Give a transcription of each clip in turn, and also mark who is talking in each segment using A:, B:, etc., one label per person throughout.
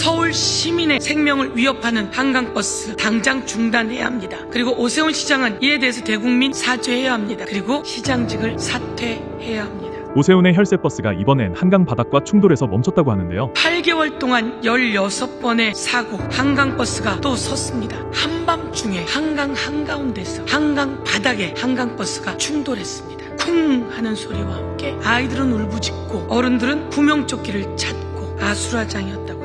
A: 서울 시민의 생명을 위협하는 한강버스 당장 중단해야 합니다. 그리고 오세훈 시장은 이에 대해서 대국민 사죄해야 합니다. 그리고 시장직을 사퇴해야 합니다.
B: 오세훈의 혈세버스가 이번엔 한강 바닥과 충돌해서 멈췄다고 하는데요.
A: 8개월 동안 16번의 사고 한강버스가 또 섰습니다. 한밤중에 한강 한가운데서 한강 바닥에 한강버스가 충돌했습니다. 쿵 하는 소리와 함께 아이들은 울부짖고 어른들은 구명조끼를 찾고 아수라장이었다고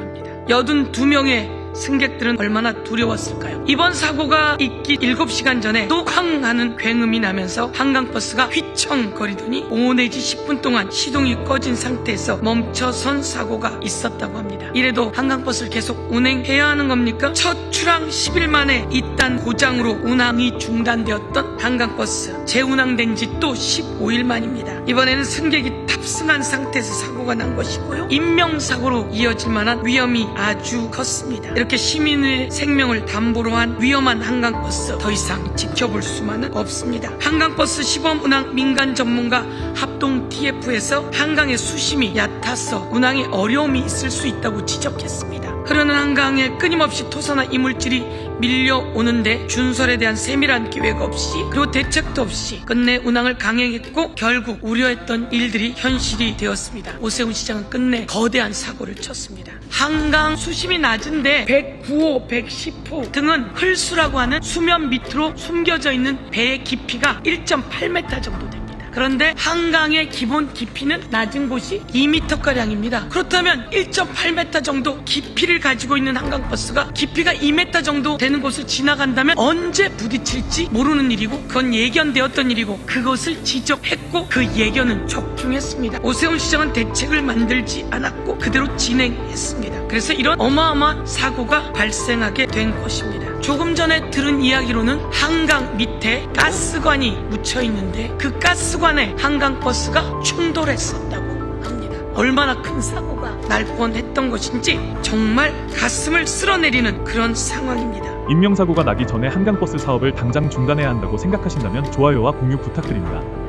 A: 합니다. 82명의 승객들은 얼마나 두려웠을까요? 이번 사고가 있기 7시간 전에 또쾅 하는 굉음이 나면서 한강버스가 휘청거리더니 5 내지 10분 동안 시동이 꺼진 상태에서 멈춰선 사고가 있었다고 합니다. 이래도 한강버스를 계속 운행해야 하는 겁니까? 첫 출항 10일 만에 이딴 고장으로 운항이 중단되었던 한강버스 재운항된 지 또 15일 만입니다. 이번에는 승객이 탑승한 상태에서 사고가 난 것이고요. 인명사고로 이어질 만한 위험이 아주 컸습니다. 이렇게 시민의 생명을 담보로 한 위험한 한강버스 더 이상 지켜볼 수만은 없습니다. 한강버스 시범 운항 민간 전문가 합동 TF에서 한강의 수심이 얕아서 운항에 어려움이 있을 수 있다고 지적했습니다. 흐르는 한강에 끊임없이 토사나 이물질이 밀려오는데 준설에 대한 세밀한 계획 없이 그리고 대책도 없이 끝내 운항을 강행했고 결국 우려했던 일들이 현실이 되었습니다. 오세훈 시장은 끝내 거대한 사고를 쳤습니다. 한강 수심이 낮은데 109호, 110호 등은 흘수라고 하는 수면 밑으로 숨겨져 있는 배의 깊이가 1.8m 정도 됩니다. 그런데 한강의 기본 깊이는 낮은 곳이 2m가량입니다. 그렇다면 1.8m 정도 깊이를 가지고 있는 한강버스가 깊이가 2m 정도 되는 곳을 지나간다면 언제 부딪힐지 모르는 일이고 그건 예견되었던 일이고 그것을 지적했고 그 예견은 적중했습니다. 오세훈 시장은 대책을 만들지 않았고 그대로 진행했습니다. 그래서 이런 어마어마한 사고가 발생하게 된 것입니다. 조금 전에 들은 이야기로는 한강 밑에 가스관이 묻혀 있는데 그 가스관에 한강 버스가 충돌했었다고 합니다. 얼마나 큰 사고가 날 뻔했던 것인지 정말 가슴을 쓸어내리는 그런 상황입니다.
B: 인명사고가 나기 전에 한강버스 사업을 당장 중단해야 한다고 생각하신다면 좋아요와 공유 부탁드립니다.